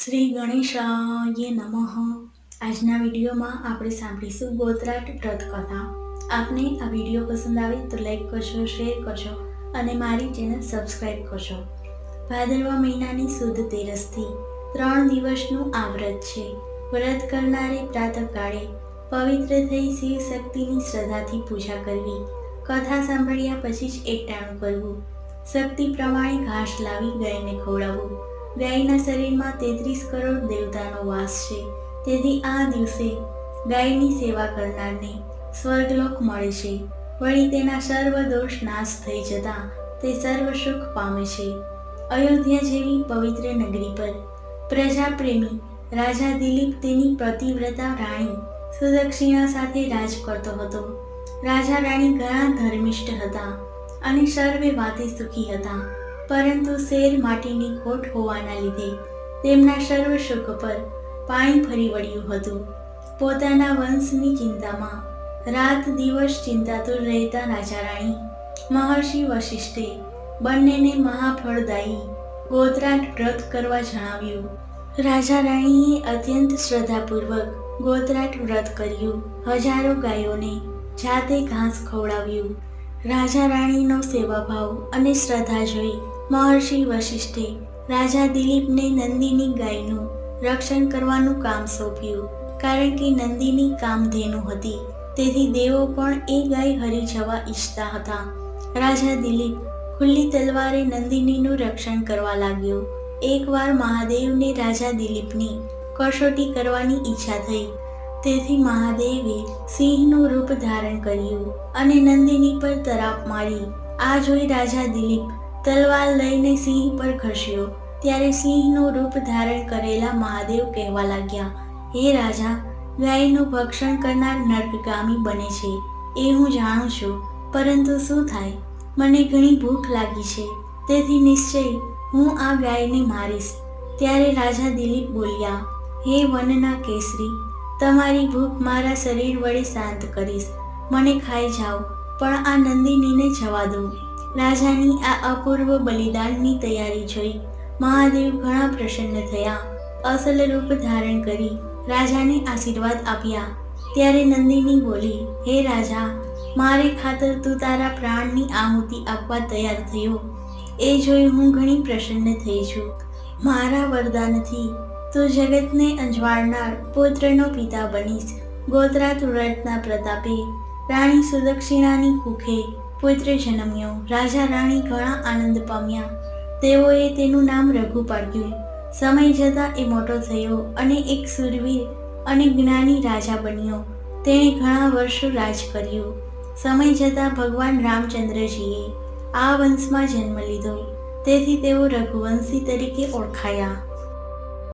શ્રી ગણેશાય નમઃ. આજના વિડીયોમાં આપણે સાંભળીશું ગોત્રાટ વ્રત કથા. આપને આ વીડિયો પસંદ આવે તો લાઈક કરશો શેર કરશો અને મારી ચેનલ સબસ્ક્રાઈબ કરશો ભાદરવા મહિનાની સુદ તેરસથી ત્રણ દિવસનું આ વ્રત છે. વ્રત કરનારે પ્રાતઃકાળે પવિત્ર થઈ શિવ શક્તિની શ્રદ્ધાથી પૂજા કરવી. કથા સાંભળ્યા પછી જ એકટાણું કરવું. શક્તિ પ્રમાણે ઘાસ લાવી ગાયને ખવડાવવું. ગાયના શરીરમાં તેત્રીસ કરોડ દેવતાનો વાસ છે. તેથી આ દિવસે ગાયની સેવા કરનારને સ્વર્ગલોક મળે છે. વળી તેના સર્વ દોષ નાશ થઈ જતા તે સર્વ સુખ પામે છે. અયોધ્યા જેવી પવિત્ર નગરી પર પ્રજાપ્રેમી રાજા દિલીપ તેની પતિવ્રતા રાણી સુદક્ષિણા સાથે રાજ કરતો હતો. રાજા રાણી ઘણા ધર્મિષ્ઠ હતા અને સર્વે વાતે સુખી હતા. પરંતુ શેર માટીની ખોટ હોવાના લીધે તેમના સર્વ સુખ પર પાણી ફરી વળ્યું હતું. પોતાના વંશની ચિંતામાં રાત દિવસ ચિંતાતુર રહેતા રાજા રાણી મહર્ષિ વશિષ્ઠે બંનેને મહાફળદાયી ગોત્રાટ વ્રત કરવા જણાવ્યું. રાજા રાણીએ અત્યંત શ્રદ્ધાપૂર્વક ગોત્રાટ વ્રત કર્યું. હજારો ગાયોને જાતે ઘાસ ખવડાવ્યું. રાજા રાણીનો સેવાભાવ અને શ્રદ્ધા જોઈ મહર્ષિ વશિષ્ઠે રાજા દિલીપને નંદીની ગાયનું રક્ષણ કરવાનું કામ સોંપ્યું. કારણ કે નંદીની કામધેનુ હતી, તેથી દેવો પણ એ ગાય હરી જવા ઈચ્છતા હતા. રાજા દિલીપ ખુલ્લી તલવારે નંદિનીનું રક્ષણ કરવા લાગ્યો. એકવાર મહાદેવને રાજા દિલીપની કસોટી કરવાની ઈચ્છા થઈ. તેથી મહાદેવે સિંહનું રૂપ ધારણ કર્યું અને નંદિની પર તરાપ મારી. આ જોઈ રાજા દિલીપ તલવાર લઈને સિંહ પર ખસ્યો ત્યારે સિંહનું રૂપ ધારણ કરેલા મહાદેવ કહેવા લાગ્યા, હે રાજા, ગાયનું ભક્ષણ કરનાર નર્કગામી બને છે. એ હું જાણું છું, પરંતુ શું થાય? મને ઘણી ભૂખ લાગી છે. તેથી નિશ્ચય હું આ ગાયને મારીશ. ત્યારે રાજા દિલીપ બોલ્યા, હે વનના કેસરી તમારી ભૂખ મારા શરીર વડે શાંત કરીશ. મને ખાઈ જાઓ, પણ આ નંદિનીને જવા દો. રાજાની આ અપૂર્વ બલિદાનની તૈયારી જોઈ મહાદેવ ઘણા પ્રસન્ન થયા. અસલ રૂપ ધારણ કરી રાજાને આશીર્વાદ આપ્યા. ત્યારે નંદિની બોલી, હે રાજા, મારે ખાતર તું તારા પ્રાણની આહુતિ આપવા તૈયાર થયો. એ જોઈ હું ઘણી પ્રસન્ન થઈ છું. મારા વરદાનથી તું જગતને અંજવાળનાર પુત્રનો પિતા બનીશ. ગોત્રા તુરતના પ્રતાપે રાણી સુદક્ષિણાની કુખે પુત્ર જન્મ્યો. રાજા રાણી ઘણા આનંદ પામ્યા. તેઓએ તેનું નામ રઘુ પાડ્યું. સમય જતાં એ મોટો થયો અને એક સુરવીર અને જ્ઞાની રાજા બન્યો. તેણે ઘણા વર્ષો રાજ કર્યું. સમય જતાં ભગવાન રામચંદ્રજીએ આ વંશમાં જન્મ લીધો. તેથી તેઓ રઘુવંશી તરીકે ઓળખાયા.